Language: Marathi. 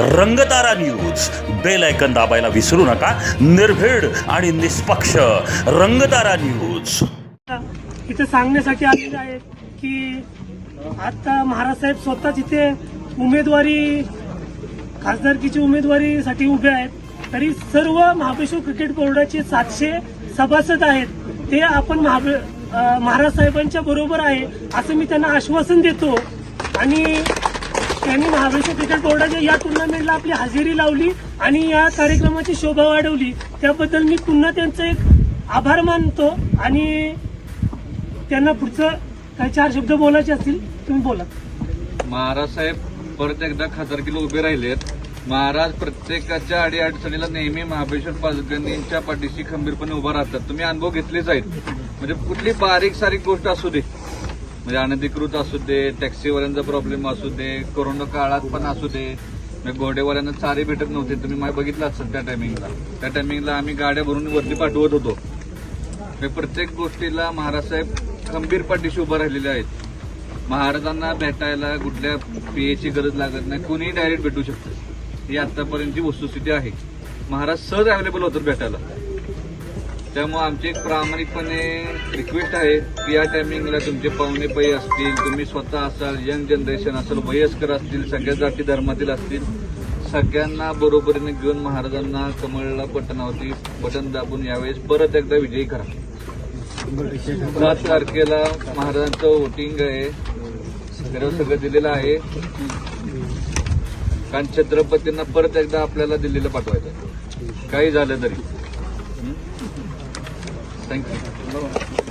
रंगतारा न्यूज बेल ऐकन दाबायला विसरू नका. निर्भीड आणि निष्पक्ष रंगतारा न्यूज इथे सांगण्यासाठी आलेले आहेत की आता महाराज साहेब स्वतः जिथे उमेदवारी खासदारकीची उमेदवारीसाठी उभे आहेत तरी सर्व महाबळेश्वर क्रिकेट बोर्डाचे सातशे सभासद आहेत. ते आपण महाबळे महाराज साहेबांच्या बरोबर आहे असं मी त्यांना आश्वासन देतो. आणि त्यांनी महाबळेश्वर क्रिकेट बोर्डाने या टुर्नामेंटला आपली हजेरी लावली आणि या कार्यक्रमाची शोभा वाढवली. त्याबद्दल मी पुन्हा त्यांचं एक आभार मानतो आणि त्यांना पुढचं काही चार शब्द बोलायचे असतील तुम्ही बोला. महाराज साहेब परत एकदा खासदारकीला उभे राहिलेत. महाराज प्रत्येकाच्या अडीअडचणीला नेहमी महाबळेश्वर पालकांच्या पाठीशी खंबीरपणे उभा राहतात. तुम्ही अनुभव घेतलेच आहेत. म्हणजे कुठली बारीक सारीक गोष्ट असू दे. म्हणजे अनधिकृत असू दे टॅक्सीवाल्यांचा प्रॉब्लेम असू दे कोरोना काळात पण असू दे. म्हणजे घोडेवाल्यांना चारे भेटत नव्हते तुम्ही मला बघितलं असेल त्या टायमिंगला त्या टायमिंगला आम्ही गाड्या भरून वरती पाठवत होतो. म्हणजे प्रत्येक गोष्टीला महाराज साहेब खंबीर पाठीशी उभं राहिलेले आहेत. महाराजांना भेटायला कुठल्या पीएची गरज लागत नाही कोणीही डायरेक्ट भेटू शकतं. ही आतापर्यंतची वस्तुस्थिती आहे. महाराज सहज अवेलेबल होतात भेटायला. त्यामुळे आमची एक प्रामाणिकपणे रिक्वेस्ट आहे की या टायमिंगला तुमचे पाहुणे पै असतील तुम्ही स्वतः असाल यंग जनरेशन असाल वयस्कर असतील सगळ्या जाती धर्मातील असतील सगळ्यांना बरोबरीने घेऊन महाराजांना कमळला बटनावरती बटन दाबून यावेळेस परत एकदा विजयी करा. सात तारखेला महाराजांचं वोटिंग आहे. सगळं सगळं दिलेलं आहे. कारण छत्रपतींना परत एकदा आपल्याला दिल्लीला पाठवायचं आहे. काही झालं तरी. Thank you.